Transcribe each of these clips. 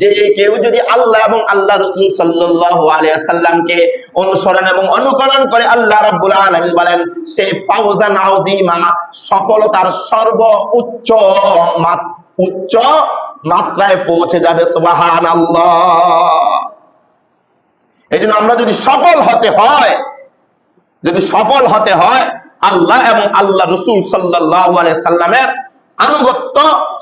যে কেউ যদি আল্লাহ এবং আল্লাহ রাসূল ওয়াসাল্লামকে অনুসরণ এবং অনুকরণ করে আল্লাহ আলামিন বলেন, সে ফাউজান আযীমা, সফলতার উচ্চ মাত্রায় পৌঁছে যাবে, সুবহানাল্লাহ। এই জন্য আমরা যদি সফল হতে হয়, যদি সফল হতে হয় আল্লাহ এবং আল্লাহ রসুল সাল্লামের আনুগত্য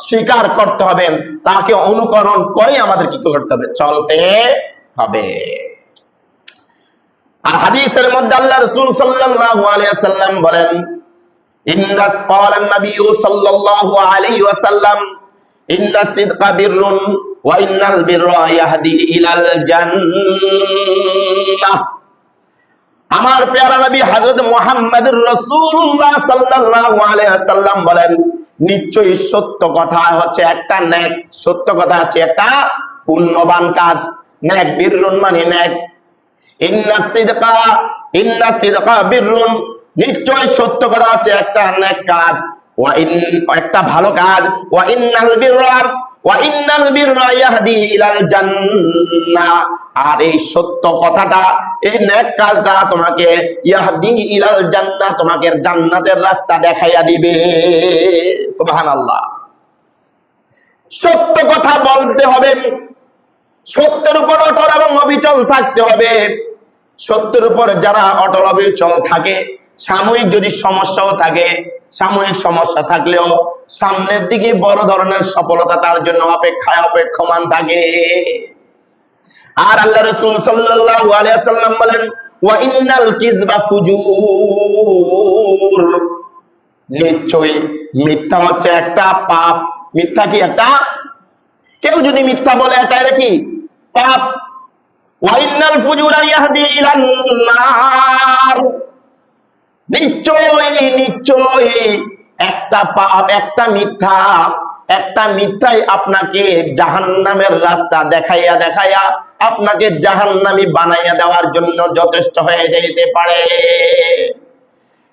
স্বীকার করতে হবে। তাকে অনুকরণ করে আমাদের কি করতে হবে? চলতে হবে। আর হাদিসের মধ্যে আল্লাহ রসুল সাল্লাহ আলিয়াল্লাম বলেন ইন্দাস কলান নবী সাল্লাহ আলী ওয়াসাল্লাম ইন্দা সিদকা বিরুন ওয়াইনাল বির ইলাল জান্নাহ। আমার পেয়ারা নবী হযরত মুহাম্মদুর রাসূলুল্লাহ সাল্লাল্লাহু বলেন, নিশ্চয়ই সত্য কথা হচ্ছে একটা নেক সত্য কথা হচ্ছে একটা পুণ্যবান কাজ নেক বীরুন মানে নেক ইন্না সিদকা ইন্না সিদকা নিশ্চয় সত্য কথা হচ্ছে একটা নেক কাজ, ওয়া একটা ভালো কাজ, ওয়া ইন্নাল আর এই সত্য কথাটা, এই কাজটা তোমাকে ইয়াহদি ইলাল তোমাকে জান্নাতের রাস্তা দেখাইয়া দিবে। সত্য কথা বলতে হবে, সত্যের উপর অটল এবং অবিচল থাকতে হবে। সত্যের উপর যারা অটল অবিচল থাকে সাময়িক যদি সমস্যাও থাকে, সাময়িক সমস্যা থাকলেও সামনের দিকে বড় ধরনের সফলতা তার জন্য অপেক্ষায় অপেক্ষমান থাকে। আর আল্লাহ রসুল ওয়াসাল্লাম বলেন ওয়া ইন্নাল মিথ্যা হচ্ছে একটা পাপ। মিথ্যা কি একটা? কেউ যদি মিথ্যা বলে এটা কি? পাপ। ওয়াইনাল ফুজুরা ইয়াহদি নিশ্চয়ই নিশ্চয়ই। একটা পাপ, একটা মিথ্যা, একটা মিথ্যাই আপনাকে জাহান্নামের রাস্তা দেখাইয়া দেখাইয়া আপনাকে জাহান্নামি বানাইয়া দেওয়ার জন্য যথেষ্ট হয়ে যেতে পারে।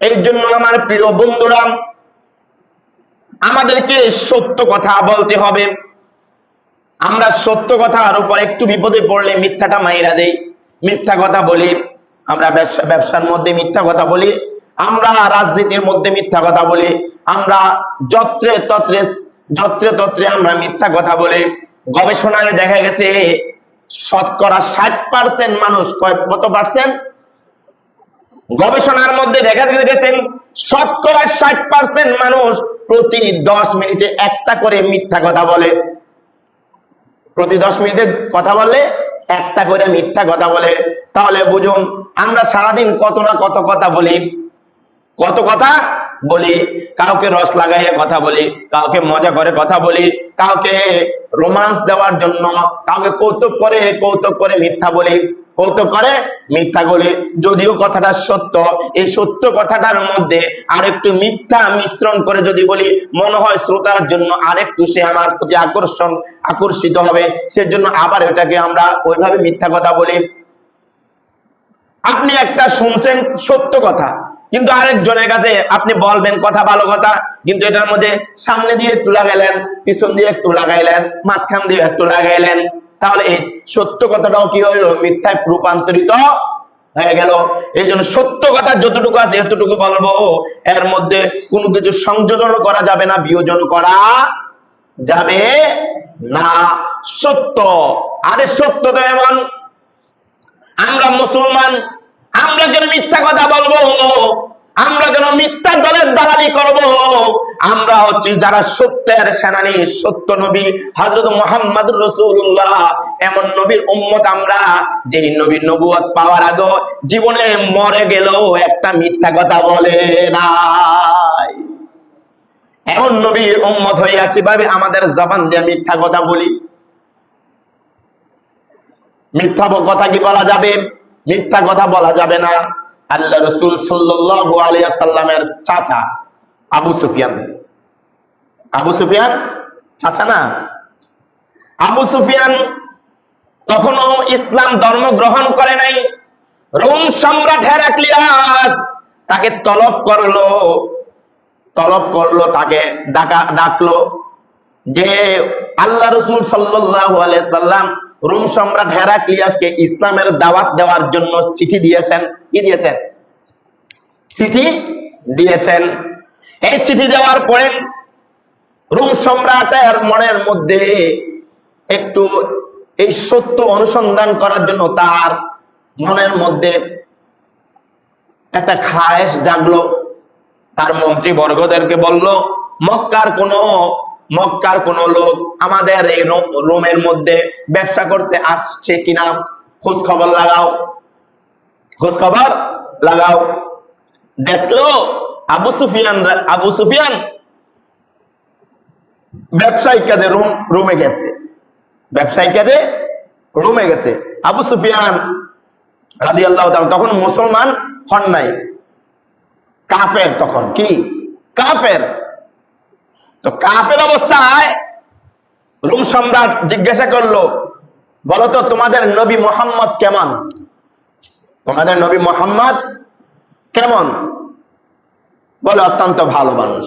এই জন্য আমার প্রিয় বন্ধুরা, আমাদেরকে সত্য কথা বলতে হবে। আমরা সত্য কথার উপর একটু বিপদে পড়লে মিথ্যাটা মাইরা দেই। মিথ্যা কথা বলি, আমরা ব্যবসা, ব্যবসার মধ্যে মিথ্যা কথা বলি আমরা রাজনীতির মধ্যে মিথ্যা কথা বলি, আমরা যত্রে তত্রে যত্রে তত্রে আমরা মিথ্যা কথা বলি। গবেষণায় দেখা গেছে, শতকরা ষাট পার্সেন্ট মানুষ কত পার্সেন্ট গবেষণার মধ্যে দেখা গেছেন শতকরা ষাট পার্সেন্ট মানুষ প্রতি দশ মিনিটে একটা করে মিথ্যা কথা বলে। প্রতি দশ মিনিটে কথা বলে একটা করে মিথ্যা কথা বলে। তাহলে বুঝুন, আমরা সারাদিন কত না কত কথা বলি। কত কথা বলি? কাউকে রস লাগাইয়া কথা বলি, কাউকে মজা করে কথা বলি, কাউকে রোমান্স দেওয়ার জন্য, কাউকে কৌতুক করে কৌতুক করে মিথ্যা বলি, কৌতুক করে মিথ্যা বলি। যদিও কথাটা সত্য, এই সত্য কথাটার মধ্যে আরেকটু মিথ্যা মিশ্রণ করে যদি বলি, মনে হয় শ্রোতার জন্য আরেকটু সে আমার প্রতি আকর্ষণ, আকর্ষিত হবে। সেজন্য আবার এটাকে আমরা ওইভাবে মিথ্যা কথা বলি। আপনি একটা শুনছেন সত্য কথা কিন্তু আরেকজনের কাছে আপনি বলবেন কথা, ভালো কথা, কিন্তু এটার মধ্যে সামনে দিয়ে একটু লাগাইলেন, পিছন দিয়ে একটু লাগাইলেন, মাঝখান দিয়ে একটু লাগাইলেন, তাহলে এই সত্য কথাটাও কি হইল মিথ্যায় রূপান্তরিত হয়ে গেল। এই জন্য সত্য কথা যতটুকু আছে এতটুকু বলব। এর মধ্যে কোনো কিছু সংযোজন করা যাবে না, বিয়োজন করা যাবে না। সত্য। আরে সত্য তো এমন, আমরা মুসলমান আমরা কেন মিথ্যা কথা বলব, আমরা কেন মিথ্যা দলের দালালি করব, আমরা হচ্ছি যারা সত্যের সেনানি, সত্য নবী, হযরত মুহাম্মদ রাসূলুল্লাহ। এমন নবীর উম্মত আমরা, যেই নবীর নবুয়ত পাওয়ার আগে জীবনে মরে গেলেও একটা মিথ্যা কথা বলে নাই। এমন নবীর উম্মত হইয়া কীভাবে আমাদের জবান দিয়ে মিথ্যা কথা বলি? মিথ্যা কথা কি বলা যাবে? মিথ্যা কথা বলা যাবে না। আল্লাহ রসুল সাল্লাল্লাহু আলাইহি সাল্লামের চাচা আবু সুফিয়ান। আবু সুফিয়ান চাচা না? আবু সুফিয়ান তখনও ইসলাম ধর্ম গ্রহণ করে নাই। রোম সম্রাট হেরাক্লিয়াস তাকে তলব করল। তলব করল, তাকে ডাকা ডাকলো যে আল্লাহ রসুল সাল্লাহ আলিয়া সাল্লাম রোম সম্রাট হেরাক্লিয়াসকে ইসলামের দাওয়াত দেওয়ার জন্য চিঠি দিয়েছেন। কি দিয়েছেন? চিঠি দিয়েছেন। এই চিঠি দেওয়ার পরে রোম সম্রাটের মনের মধ্যে একটু এই সত্য অনুসন্ধান করার জন্য তার মনের মধ্যে একটা খায়েশ জাগলো। তার মন্ত্রী বর্গদেরকে বলল, মক্কার কোন মক্কার কোন লোক আমাদের এই রোমের মধ্যে ব্যবসা করতে আসছে কিনা খোঁজ খবর লাগাও। খোঁজ খবর লাগাও। দেখল আবু সুফিয়ান আবু সুফিয়ান ব্যবসায়িক কাজে রোম, রোমে গেছে। ব্যবসায়িক কাজে রোমে গেছে। আবু সুফিয়ান রাজি আল্লাহ তখন মুসলমান হন নাই। কাফের তখন, কি? কাফের। তো কাফের অবস্থায় রোম সম্রাট জিজ্ঞাসা করল, বলো তো তোমাদের নবী মোহাম্মদ কেমন? তোমাদের নবী মোহাম্মদ কেমন? বলে, অত্যন্ত ভালো মানুষ।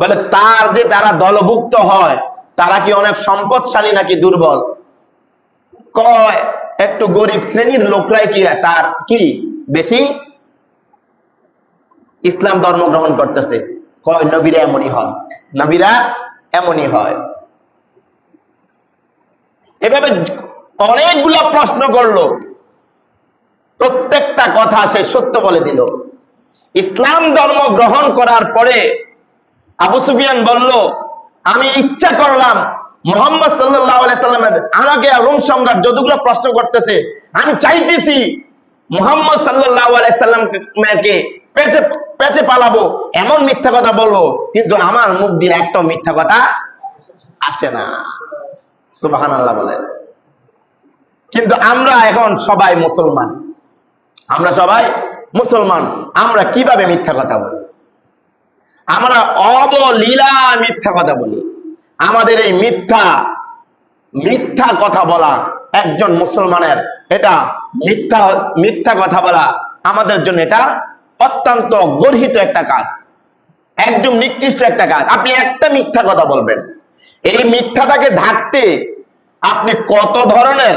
বলে, তার যে তারা দলভুক্ত হয়, তারা কি অনেক সম্পদশালী নাকি দুর্বল? কয়, একটু গরিব শ্রেণির লোকরাই কি তার কি? বেশি? ইসলাম ধর্ম গ্রহণ করতেছে। কয়, নবীরা এমনই হয়। নবীরা এমনই হয়। এভাবে অনেকগুলো প্রশ্ন করল। প্রত্যেকটা কথা সে সত্য বলে দিল। ইসলাম ধর্ম গ্রহণ করার পরে আবু সুফিয়ান বলল, আমি ইচ্ছা করলাম মোহাম্মদ সাল্লামের আমাকে রোম সম্রাট যতগুলো প্রশ্ন করতেছে, আমি চাইতেছি মোহাম্মদ সাল্লাহামকে পেঁচে পেঁচে পালাবো, এমন মিথ্যা কথা বলব, কিন্তু আমার মুখ দিয়ে একটা মিথ্যা কথা আসে না। সুবাহান আল্লাহ বলেন। কিন্তু আমরা এখন সবাই মুসলমান। আমরা সবাই মুসলমান। আমরা কীভাবে মিথ্যা কথা বলি? আমরা অবলীলা মিথ্যা কথা বলি। আমাদের এই মিথ্যা মিথ্যা কথা বলা একজন মুসলমানের এটা মিথ্যা মিথ্যা কথা বলা আমাদের জন্য এটা অত্যন্ত গর্হিত একটা কাজ। একদম নিকৃষ্ট একটা কাজ। আপনি একটা মিথ্যা কথা বলবেন। এই মিথ্যাটাকে ঢাকতে আপনি কত ধরনের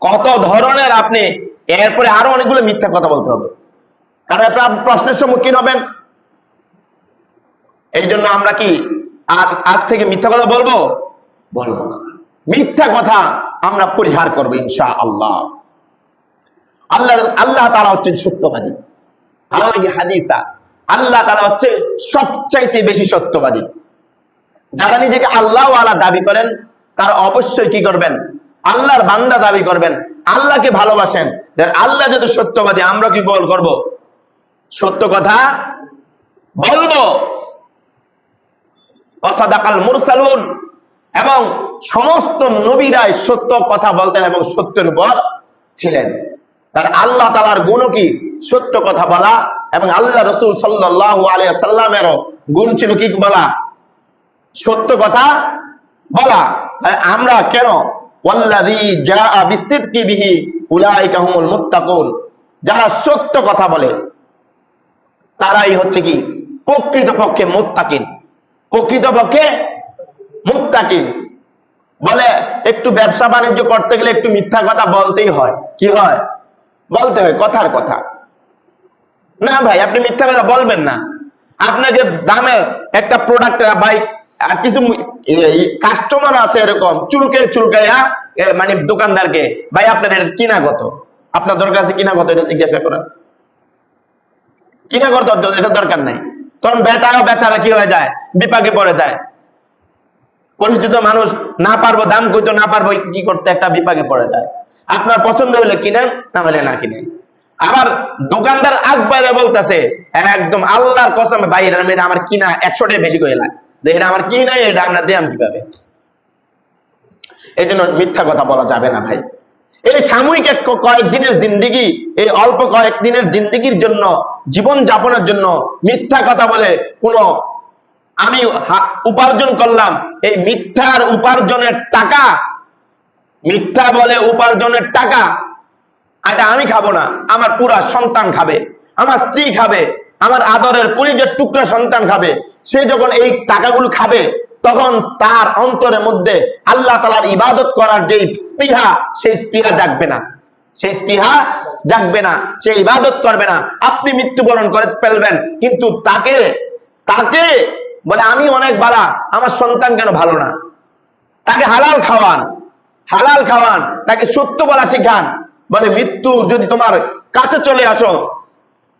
কত ধরনের আপনি, এরপরে আরও অনেকগুলো মিথ্যা কথা বলতে হবে। কারণ আপনার প্রশ্নের সম্মুখীন হবেন। এই জন্য আমরা কি আজ থেকে মিথ্যা কথা বলব? বলব না। মিথ্যা কথা আমরা পরিহার করব ইনশা আল্লাহ আল্লাহ আল্লাহ তারা হচ্ছেন সত্যবাদী। হাদিসা। আল্লাহ তারা হচ্ছে সবচাইতে বেশি সত্যবাদী। যারা নিজেকে আল্লাহ আলা দাবি করেন, তারা অবশ্যই কি করবেন? আল্লাহর বান্দা দাবি করবেন, আল্লাহকে ভালোবাসেন। আল্লাহ সত্যবাদী, আমরা কি বল করব? সত্য কথা বলব। অসাদাকাল মুরসালুন। এবং সমস্ত নবীরাই সত্য কথা বলতেন এবং সত্যের উপর ছিলেন। তার আল্লাহ তালার গুণ কি? সত্য কথা বলা এবং আল্লাহ রসুল সাল্লাহ আলিয়া সাল্লামেরও গুণ ছিল কি বলা? সত্য কথা বলা। আমরা কেন? যারা সত্য কথা বলে, তারাই হচ্ছে কি? প্রকৃতপক্ষে মুত্তাকিন। প্রকৃতপক্ষে মুত্তাকিন। বলে, একটু ব্যবসা বাণিজ্য করতে গেলে একটু মিথ্যা কথা বলতেই হয়। কি হয়? বলতে হয়, কথার কথা। না ভাই, আপনি মিথ্যা কথা বলবেন না। আপনাকে দামের একটা প্রোডাক্ট বাইক আর কিছু কাস্টমার আছে এরকম, চুলকে চুলকাইয়া মানে দোকানদারকে, ভাই, আপনার এটা কিনা কত? আপনার দরকার আছে কিনা কত? এটা জিজ্ঞাসা করেন। কিনা কত? এটা দরকার নাই। তখন বেটাও বেচারা কি হয়ে যায়? বিপাকে পড়ে যায়। পরিচিত মানুষ না পারব, দাম কইতো না পারব, কি করতে একটা বিপাকে পড়ে যায়। আপনার পছন্দ হলে কিনেন, না হলে না কিনেন। আবার দোকানদার আগ বাইরে বলতেছে, একদম আল্লাহর কসমে, ভাই, এটার মেয়েটা আমার কিনা একশো টাকা বেশি করে লাগে। এটা আমার এটা দেয়াম কীভাবে? এই মিথ্যা কথা বলা যাবে না, ভাই। এই সাময়িক এক কয়েকদিনের জিন্দিগি, এই অল্প কয়েকদিনের জিন্দিগির জন্য, জীবন যাপনের জন্য মিথ্যা কথা বলে কোনো আমি উপার্জন করলাম, এই মিথ্যার উপার্জনের টাকা, মিথ্যা বলে উপার্জনের টাকা এটা আমি খাব না, আমার পুরা সন্তান খাবে, আমার স্ত্রী খাবে, আমার আদরের পুলিশের টুকরা সন্তান খাবে। সে যখন এই টাকাগুলো খাবে, তখন তার অন্তরের মধ্যে আল্লাহ তালার ইবাদত করার যে স্পৃহা, সেই স্পৃহা জাগবে না। সেই স্পৃহা জাগবে না, সে ইবাদত করবে না। আপনি মৃত্যুবরণ করে ফেলবেন, কিন্তু তাকে তাকে বলে, আমি অনেক বালা, আমার সন্তান কেন ভালো না? তাকে হালাল খাওয়ান হালাল খাওয়ান, তাকে সত্য বলা শিখান। বলে, মৃত্যু যদি তোমার কাছে চলে আসো,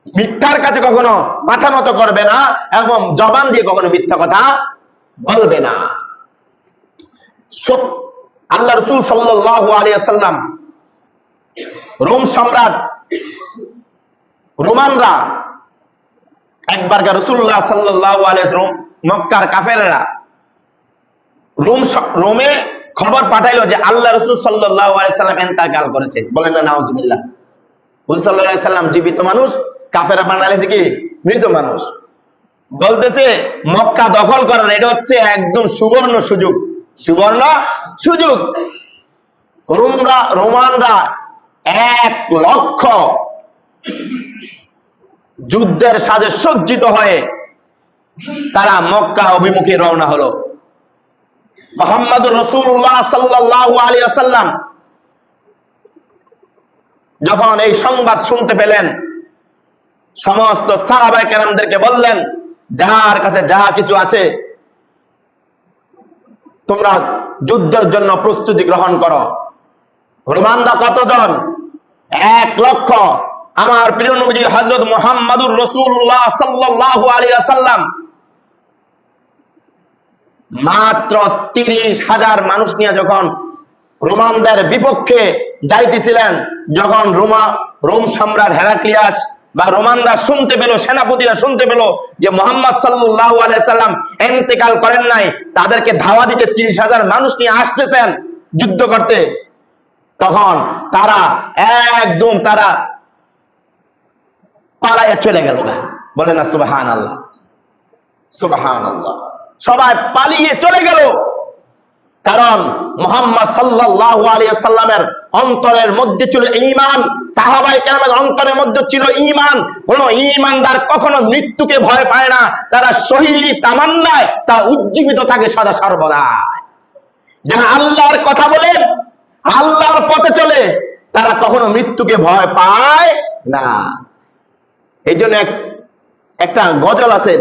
মিথ্যার কাছে কখনো মাথা মতো করবে না এবং জবান দিয়ে কখনো মিথ্যা কথা বলবে না। আল্লাহ রসুল সাল্লাল্লাহু আলাইহি সাল্লাম রোম সম্রাট রোমানরা একবারকার রসুল্লাহ সাল্লাল্লাহু আলাইহি রোম মক্কার কাফেরেরা রোম রোমে খবর পাঠাইলো যে আল্লাহ রসুল সাল্লাম এন্তাকাল করেছে। বলেন না সাল্লাল্লাহু সাল্লাম জীবিত মানুষ কাফেরা বানাইছে কি? মৃত মানুষ। বলতেছে, মক্কা দখল করার এটা হচ্ছে একদম সুবর্ণ সুযোগ। সুবর্ণ সুযোগ। রোমরা, রোমানরা এক লক্ষ যুদ্ধের সাজে সজ্জিত হয়ে তারা মক্কা অভিমুখে রওনা হলো। মোহাম্মদ রসুল্লাহ সাল্লাহ আলী আসাল্লাম যখন এই সংবাদ শুনতে পেলেন, সমস্ত সাহাবাই কেরামদেরকে বললেন, যার কাছে যা কিছু আছে, তোমরা যুদ্ধের জন্য প্রস্তুতি গ্রহণ করো। রোমানরা কতজন? এক লক্ষ। আমার প্রিয় নবী হজরত মোহাম্মদুর রসুল্লাহ সাল্লাহ আলী আসাল্লাম মাত্র তিরিশ হাজার মানুষ নিয়ে যখন রোমানদের বিপক্ষে যাইতেছিলেন, যখন রোমা, রোম সম্রাট হেরাক্লিয়াস বা রোমানরা শুনতে পেল, সেনাপতিরা শুনতে পেল যে মোহাম্মদ সাল্লাহ আলাইসাল্লাম এন্তেকাল করেন নাই, তাদেরকে ধাওয়া দিতে তিরিশ হাজার মানুষ নিয়ে আসতেছেন যুদ্ধ করতে, তখন তারা একদম তারা পালাইয়া চলে গেল বলে না সুবাহান আল্লাহ সুবাহান আল্লাহ সবাই পালিয়ে চলে গেল। কারণ মোহাম্মদ সাল্লাল্লাহু আলাইহি সাল্লামের অন্তরের মধ্যে ছিল ঈমান, সাহাবায়ে কেরামের অন্তরের মধ্যে ছিল ঈমান। কোন ঈমানদার কখনো মৃত্যুকে ভয় পায় না, তারা শহীদি তামান্নায় তা উজ্জীবিত থাকে সদা সর্বদা যারা আল্লাহর কথা বলে, আল্লাহর পথে চলে, তারা কখনো মৃত্যুকে ভয় পায় না। এই জন্য একটা গজল আছেন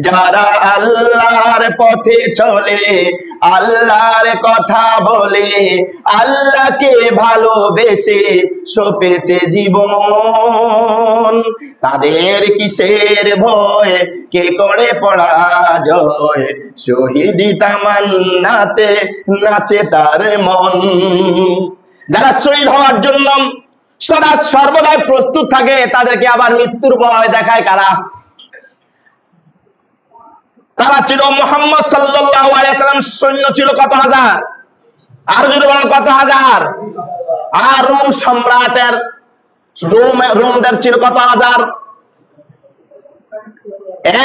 যারা আল্লাহর পথে চলে, আল্লাহর কথা বলে, আল্লাহকে ভালোবেসে সপেছে জীবন। তাদের কিসের ভয়? কে করে পরাজয়? শহীদি তামান্নাতে নাচে তার মন। যারা শহীদ হওয়ার জন্য সদা সর্বদাই প্রস্তুত থাকে, তাদেরকে আবার মৃত্যুর ভয় দেখায় কারা? তারা ছিল মোহাম্মদ সাল্লাম, সৈন্য ছিল কত হাজার? আর যদি বলেন কত হাজার? আর রোম সম্রাটের, রোম, রোমদের ছিল কত হাজার?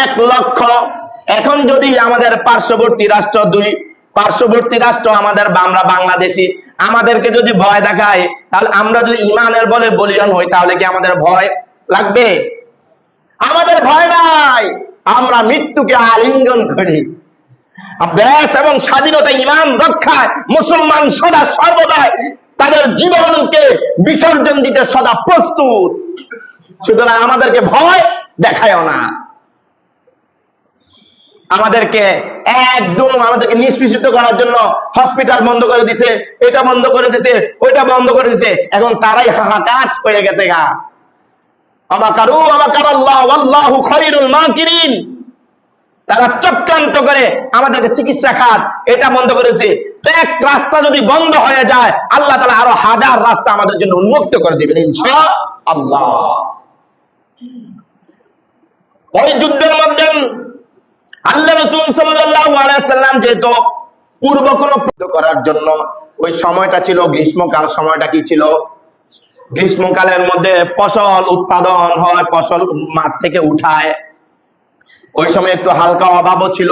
এক লক্ষ। এখন যদি আমাদের পার্শ্ববর্তী রাষ্ট্র দুই, পার্শ্ববর্তী রাষ্ট্র আমাদের আমরা বাংলাদেশি, আমাদেরকে যদি ভয় দেখায়, তাহলে আমরা যদি ইমানের বলে বলিয়ান হই, তাহলে কি আমাদের ভয় লাগবে? আমাদের ভয় নাই। আমরা মৃত্যুকে আলিঙ্গন করি। দেশ এবং স্বাধীনতা ইমান রক্ষায় মুসলমান সদা সর্বদাই তাদের জীবনকে বিসর্জন দিতে সদা প্রস্তুত। সুতরাং আমাদেরকে ভয় দেখায়ও না। আমাদেরকে একদম আমাদেরকে নিষ্পেষিত করার জন্য হসপিটাল বন্ধ করে দিছে, এটা বন্ধ করে দিছে, ওইটা বন্ধ করে দিছে। এখন তারাই হাহাকার হয়ে গেছে গা। তারা চক্রান্ত করে আমাদেরকে চিকিৎসা খাত। এটা বন্ধ করেছে। এক রাস্তা যদি বন্ধ হয়ে যায়, আল্লাহ তালা আরও হাজার রাস্তা আমাদের জন্য উন্মুক্ত করে দিবেন ইনশা আল্লাহ ওই যুদ্ধের মধ্যে আল্লাহ রসুল সাল্লাম যেহেতু পূর্ব কোন করার জন্য, ওই সময়টা ছিল গ্রীষ্মকাল, সময়টা কি ছিল? গ্রীষ্মকালের মধ্যে ফসল উৎপাদন হয়, ফসল মাঠ থেকে উঠায়। ওই সময় একটু হালকা অভাবও ছিল।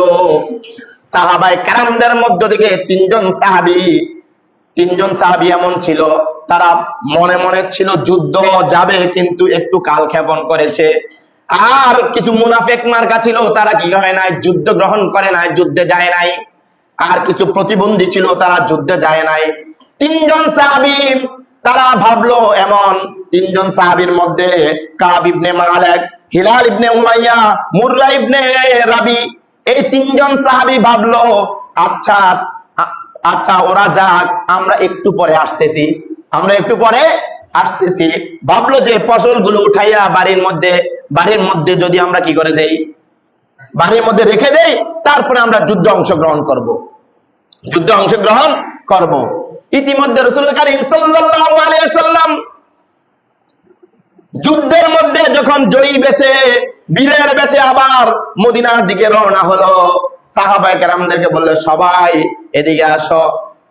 সাহাবাই কারামদের মধ্য থেকে তিনজন সাহাবি তিনজন সাহাবি এমন ছিল, তারা মনে মনে ছিল যুদ্ধ যাবে, কিন্তু একটু কালক্ষেপণ করেছে। আর কিছু মুনাফেক মার্কা ছিল, তারা কি হয় নাই? যুদ্ধ গ্রহণ করে নাই, যুদ্ধে যায় নাই। আর কিছু প্রতিবন্ধী ছিল, তারা যুদ্ধে যায় নাই। তিনজন সাহাবি তারা ভাবলো, এমন তিনজন সাহাবীর মধ্যে Kaab ibn Malik, Hilal ibn Umayya, মুররা ইবনে রাবি, এই তিনজন সাহাবী ভাবলো আচ্ছা আচ্ছা ওরা যাক, আমরা একটু পরে আসতেছি। আমরা একটু পরে আসতেছি। ভাবলো যে ফসলগুলো উঠাইয়া বাড়ির মধ্যে বাড়ির মধ্যে যদি আমরা কি করে দেই? বাড়ির মধ্যে রেখে দেই, তারপরে আমরা যুদ্ধ অংশগ্রহণ করব। যুদ্ধে অংশগ্রহণ করব। ইতিমধ্যে রসুল করিম সাল্লাম যুদ্ধের মধ্যে যখন জয়ী বেশে, বীরের বেশে আবার মদিনার দিকে রওনা হলো, সাহাবায়ে কেরামদেরকে বললে, সবাই এদিকে আসো।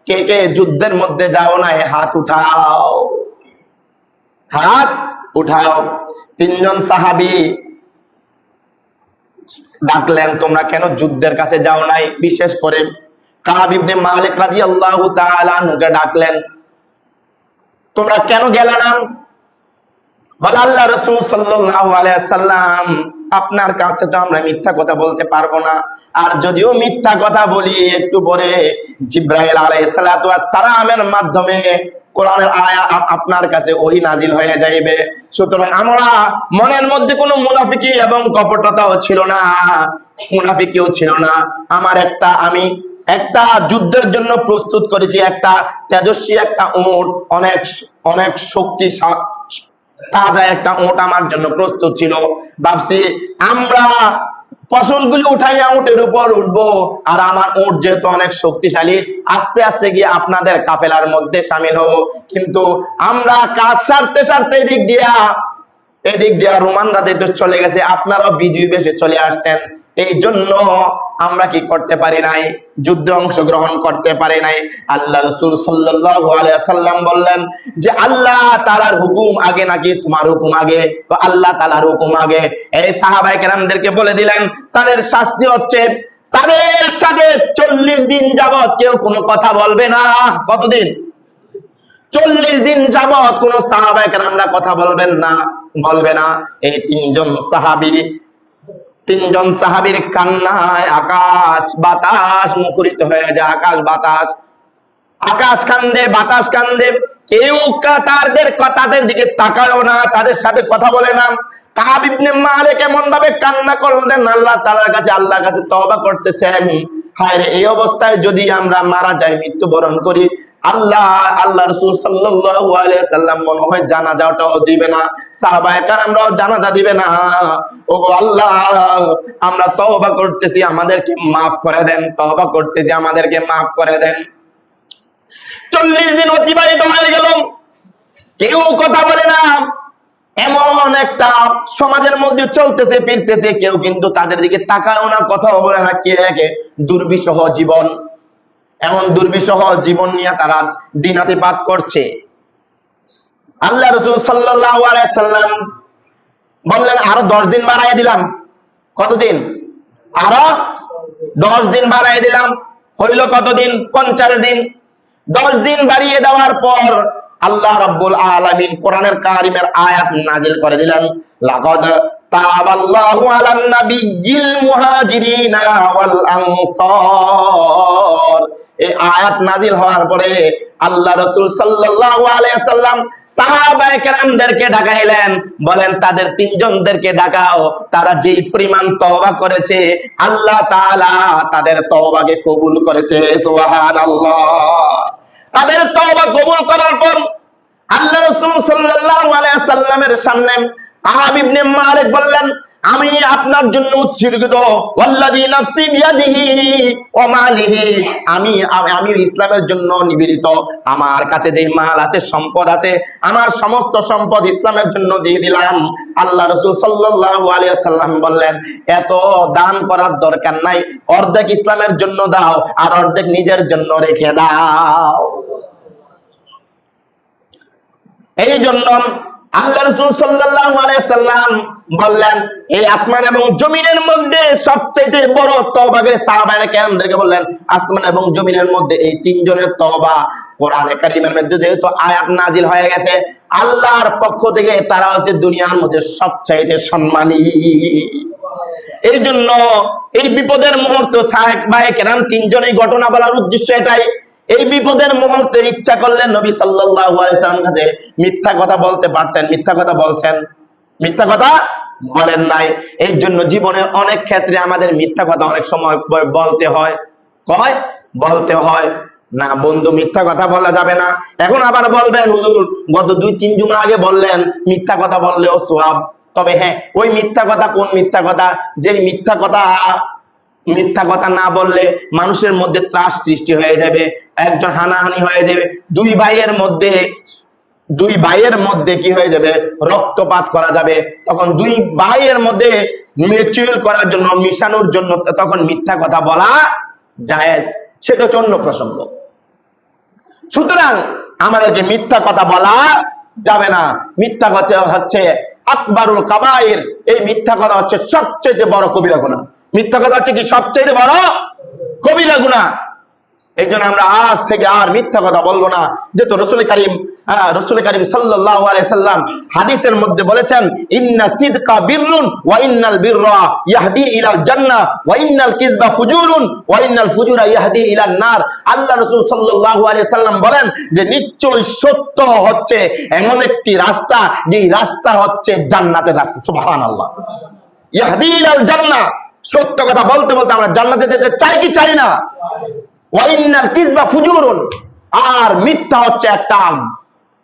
কে কে যুদ্ধের মধ্যে যাও না হাত উঠাও। হাত উঠাও। তিনজন সাহাবি ডাকলেন, তোমরা কেন যুদ্ধের কাছে যাও নাই? বিশেষ করে আপনার কাছে তো আমরা মিথ্যা কথা বলতে পারব না। আর যদিও মিথ্যা কথা বলি, একটু পরে জিব্রাইল আলাইহিস সালাতু ওয়াস সালামের মাধ্যমে কোরআনের আয়া আপনার কাছে ওহি নাজিল হয়ে যাইবে। সুতরাং আমরা মনের মধ্যে কোনো মুনাফিকি এবং কপটতাও ছিল না, মুনাফিকিও ছিল না। আমার একটা, আমি একটা যুদ্ধের জন্য প্রস্তুত করেছি, একটা তেজস্বী একটা উট অনেক অনেক শক্তি তাজা একটা ওট আমার জন্য প্রস্তুত ছিল। ভাবছি, আমরা ফসলগুলি উঠাইয়া উটের উপর উঠবো, আর আমার উট যেহেতু অনেক শক্তিশালী, আস্তে আস্তে গিয়ে আপনাদের কাফেলার মধ্যে সামিল হব। কিন্তু আমরা কাজ সারতে সারতে এদিক দিয়া এদিক দিয়া রোমানরা যেহেতু চলে গেছে, আপনারাও বিজয়ী বেশে চলে আসছেন। এই জন্য আমরা কি করতে পারি নাই? যুদ্ধে অংশগ্রহণ করতে পারি নাই। আল্লাহ রসুল সাল্লাম বললেন যে, আল্লাহ তাআলার হুকুম আগে নাকি তোমার হুকুম আগে? আল্লাহ তাআলার হুকুম আগে? এই সাহাবায়ে কেরামদেরকে বলে দিলেন, তাদের শাস্তি হচ্ছে, তাদের সাথে চল্লিশ দিন যাবত কেউ কোনো কথা বলবে না। কতদিন? চল্লিশ দিন যাবত কোন কেরামরা কথা বলবেন না, বলবে না। এই তিনজন সাহাবী তিনজন সাহাবীর কান্নায় আকাশ বাতাস মুখরিত হয়ে যায়, আকাশ বাতাস। আকাশ কান্দে, বাতাস কান্দে। কেউ কা- তাদের দিকে তাকায়ও না, তাদের সাথে কথা বলে না। কাব ইবনে মালিক এমন ভাবে কান্না করলেন আল্লাহ তাআলার কাছে, আল্লাহর কাছে তওবা করতেছেন হায় এই অবস্থায় যদি আমরা মারা যাই, মৃত্যুবরণ করি আল্লাহ আল্লাহ রাসূল সাল্লাম মনে হয় জানাজাটাও দিবে না, সাহাবায়ে জানাজা দিবে না। আল্লাহ, আমরা করতেছি, আমাদেরকে করে দেন করতেছি, আমাদেরকে করে দেন। চল্লিশ দিন অতিবাহিত হয়ে গেল, কেউ কথা বলে না। এমন একটা সমাজের মধ্যে চলতেছে, ফিরতেছে, কেউ কিন্তু তাদের দিকে তাকায়ও না, কথাও বলে না, কে একে? দুর্বিষহ জীবন। এমন দুর্বিষহ জীবন নিয়ে তারা দিনাতিপাত করছে। আল্লাহ রসুল সাল্লাম বললেন, আরও দশ দিন বাড়াই দিলাম। কতদিন? আরও দশ দিন বাড়াই দিলাম। হইল কতদিন? পঞ্চাশ দিন। দশ দিন বাড়িয়ে দেওয়ার পর আল্লাহ রাব্বুল আলামিন কোরআনের কারিমের আয়াত নাজিল করে দিলেন, লাকাদ তাবাল্লাহু আলান নাবিয়্যিল মুহাজিরিনা ওয়াল আনসার। এই আয়াত নাজিল হওয়ার পরে আল্লাহ রাসূল সাল্লাম সাহাবায়ে কেরামদেরকে ডাকাইলেন। বলেন, তাদের তিনজনদেরকে ডাকাও। তারা যেই পরিমাণ তওবা করেছে, আল্লাহ তাআলা তাদের তওবাকে কবুল করেছে, সুবহানাল্লাহ। তাদের তওবা কবুল করার পর আল্লাহ রাসূল সাল্লাল্লাহু আলাইহি সাল্লামের সামনে আমি আপনার জন্য উৎসর্গিত আমি ইসলামের জন্য নিবেদিত। আমার কাছে যে মাল আছে, সম্পদ আছে, আমার সমস্ত সম্পদ ইসলামের জন্য দিয়ে দিলাম। আল্লাহ রাসূল সাল্লাম বললেন, এত দান করার দরকার নাই, অর্ধেক ইসলামের জন্য দাও, আর অর্ধেক নিজের জন্য রেখে দাও। এই জন্য আল্লাহ রসুল সাল্লাম বললেন, এই আসমান এবং জমিনের মধ্যে সবচেয়ে বড় তওবাকে সাহাবায়ে কেরামদেরকে বললেন, আসমান এবং জমিনের মধ্যে এই তিনজনের তওবা কোরআনে মধ্যে যেহেতু আয়াত নাজিল হয়ে গেছে, আল্লাহর পক্ষ থেকে তারা হচ্ছে দুনিয়ার মধ্যে সবচাইতে সম্মানী। এই জন্য এই বিপদের মুহূর্ত সাহেব ভাই কেরাম তিনজনেই ঘটনা বলার উদ্দেশ্য এটাই এই বিপদের মুহূর্তে ইচ্ছা করলেন নবী সাল্লাম কাছে মিথ্যা কথা বলতে পারতেন, মিথ্যা কথা বলছেন। মিথ্যা কথা বলেন নাই। এই জন্য জীবনের অনেক ক্ষেত্রে আমাদের মিথ্যা কথা অনেক সময় বলতে হয়। কয়? বলতে হয়। না বন্ধু, মিথ্যা কথা বলা যাবে না। এখন আবার বলবেন, হুজুর, গত দুই, তিন জুমা আগে বললেন, মিথ্যা কথা বললেও সোয়াব। তবে হ্যাঁ ওই মিথ্যা কথা কোন মিথ্যা কথা? যে মিথ্যা কথা মিথ্যা কথা না বললে মানুষের মধ্যে ত্রাস সৃষ্টি হয়ে যাবে, একজন হানাহানি হয়ে যাবে। দুই ভাইয়ের মধ্যে, দুই ভাইয়ের মধ্যে কি হয়ে যাবে? রক্তপাত করা যাবে। তখন দুই ভাইয়ের মধ্যে মিউচুয়াল করার জন্য, মিশানোর জন্য তখন মিথ্যা কথা বলা জায়েজ। সেটা হচ্ছে অন্য প্রসঙ্গ। সুতরাং আমাদেরকে মিথ্যা কথা বলা যাবে না। মিথ্যা কথা হচ্ছে আকবরুল কাবায়ের এই মিথ্যা কথা হচ্ছে সবচেয়ে বড় কবিরা গুণা মিথ্যা কথা হচ্ছে কি? সবচেয়ে বড় কবিরা গুণা। এই জন্য আমরা আজ থেকে আর মিথ্যা কথা বলব না। যেহেতু রসুল করিম রসুল করিম সাল্লাম হাদিসের মধ্যে বলেছেন, ইন্না সিদকা ওয়া ইন্নাল বিররা ইয়াহদি জান্নাহ ওয়া ইন্নাল কিযবা ফুজুরুন ওয়া ইন্নাল ফুজুরা ইয়াহদি নার। আল্লাহ রাসূল সাল্লাল্লাহু আলাইহি সাল্লাম বলেন যে নিশ্চয় সত্য হচ্ছে এমন একটি রাস্তা, যেই রাস্তা হচ্ছে জান্নাতের রাস্তা। সুবহানাল্লাহ। ইয়াহদি ইলাল জান্নাহ সত্য কথা বলতে বলতে আমরা জান্নাতে যেতে চাই কি চাই না? ওয়াইন্নাল কিজবা ফুজুরুন। আর মিথ্যা হচ্ছে একটা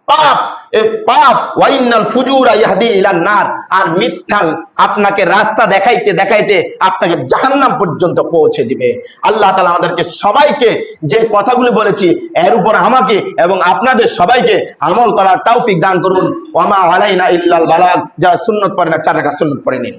পাপ এই পাপ ওয়াইন্নাল ফুজুরা ইয়াহদি ইলান নার। আর মিথ্যা আপনাকে রাস্তা দেখাইতে দেখাইতে আপনাকে জাহান্নাম পর্যন্ত পৌঁছে দিবে। আল্লাহ তাআলা আমাদেরকে সবাইকে যে কথাগুলো বলেছি, এর উপর আমাকে এবং আপনাদের সবাইকে আমল করার তৌফিক দান করুন। ওয়ামা আলাইনা ইল্লাল বালাগ। যারা সুন্নত পড়ে না, চার রাকাত সুন্নত পড়ে নিন।